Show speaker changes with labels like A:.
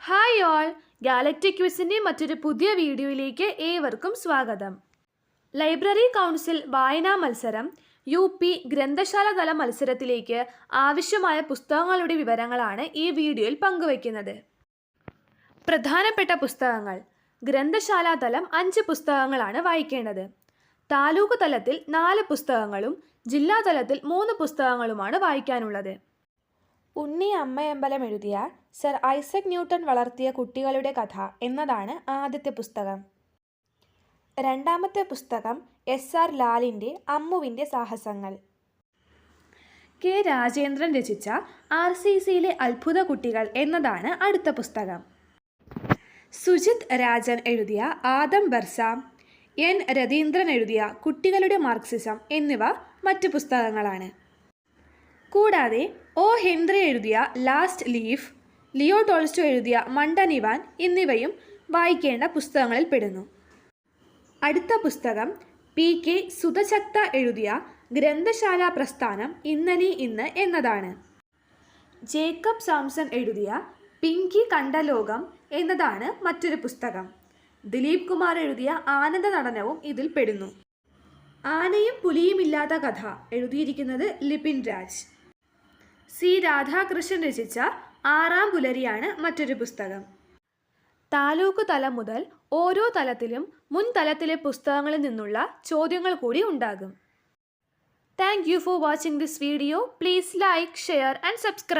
A: Hi all. Galactic ക്വിസിന്റെ മറ്റൊരു പുതിയ വീഡിയോയിലേക്ക് ഏവർക്കും സ്വാഗതം. ലൈബ്രറി കൗൺസിൽ വായനാ മത്സരം യു പി ഗ്രന്ഥശാല തല മത്സരത്തിലേക്ക് ആവശ്യമായ പുസ്തകങ്ങളുടെ വിവരങ്ങളാണ് ഈ വീഡിയോയിൽ പങ്കുവയ്ക്കുന്നത്. പ്രധാനപ്പെട്ട പുസ്തകങ്ങൾ ഗ്രന്ഥശാല തലം അഞ്ച് പുസ്തകങ്ങളാണ് വായിക്കേണ്ടത്. താലൂക്ക് തലത്തിൽ നാല് പുസ്തകങ്ങളും ജില്ലാതലത്തിൽ മൂന്ന് പുസ്തകങ്ങളുമാണ് വായിക്കാനുള്ളത്. ഉണ്ണി അമ്മയമ്പലം എഴുതിയ സർ ഐസക് ന്യൂട്ടൺ വളർത്തിയ കുട്ടികളുടെ കഥ എന്നതാണ് ആദ്യത്തെ പുസ്തകം. രണ്ടാമത്തെ പുസ്തകം എസ് ആർ ലാലിന്റെ അമ്മുവിന്റെ സാഹസങ്ങൾ. കെ രാജേന്ദ്രൻ രചിച്ച ആർ സി സിയിലെ അത്ഭുത കുട്ടികൾ എന്നതാണ് അടുത്ത പുസ്തകം. സുജിത് രാജൻ എഴുതിയ ആദം ബർസ എൻ രതീന്ദ്രൻ എഴുതിയ കുട്ടികളുടെ മാർക്സിസം എന്നിവ മറ്റു പുസ്തകങ്ങളാണ്. കൂടാതെ ഒ. ഹെൻറി എഴുതിയ ലാസ്റ്റ് ലീഫ് ലിയോ ടോൾസ്റ്റോ എഴുതിയ മണ്ടൻ ഇവാൻ എന്നിവയും വായിക്കേണ്ട പുസ്തകങ്ങളിൽ പെടുന്നു. അടുത്ത പുസ്തകം പി. കെ. സുധശക്ത എഴുതിയ ഗ്രന്ഥശാല പ്രസ്ഥാനം ഇന്നലെ ഇന്ന് എന്നതാണ്. ജേക്കബ് സാംസൺ എഴുതിയ പിങ്കി കണ്ട ലോകം എന്നതാണ് മറ്റൊരു പുസ്തകം. ദിലീപ് കുമാർ എഴുതിയ ആനന്ദ നടനവും ഇതിൽ പെടുന്നു. ആനയും പുലിയുമില്ലാത്ത കഥ എഴുതിയിരിക്കുന്നത് ലിപിൻ രാജ്. സി രാധാകൃഷ്ണൻ രചിച്ച ആറാം പുലരിയാണ് മറ്റൊരു പുസ്തകം. താലൂക്ക് തലം മുതൽ ഓരോ തലത്തിലും മുൻ തലത്തിലെ പുസ്തകങ്ങളിൽ നിന്നുള്ള ചോദ്യങ്ങൾ കൂടി ഉണ്ടാകും. Thank you for watching this video please like share and subscribe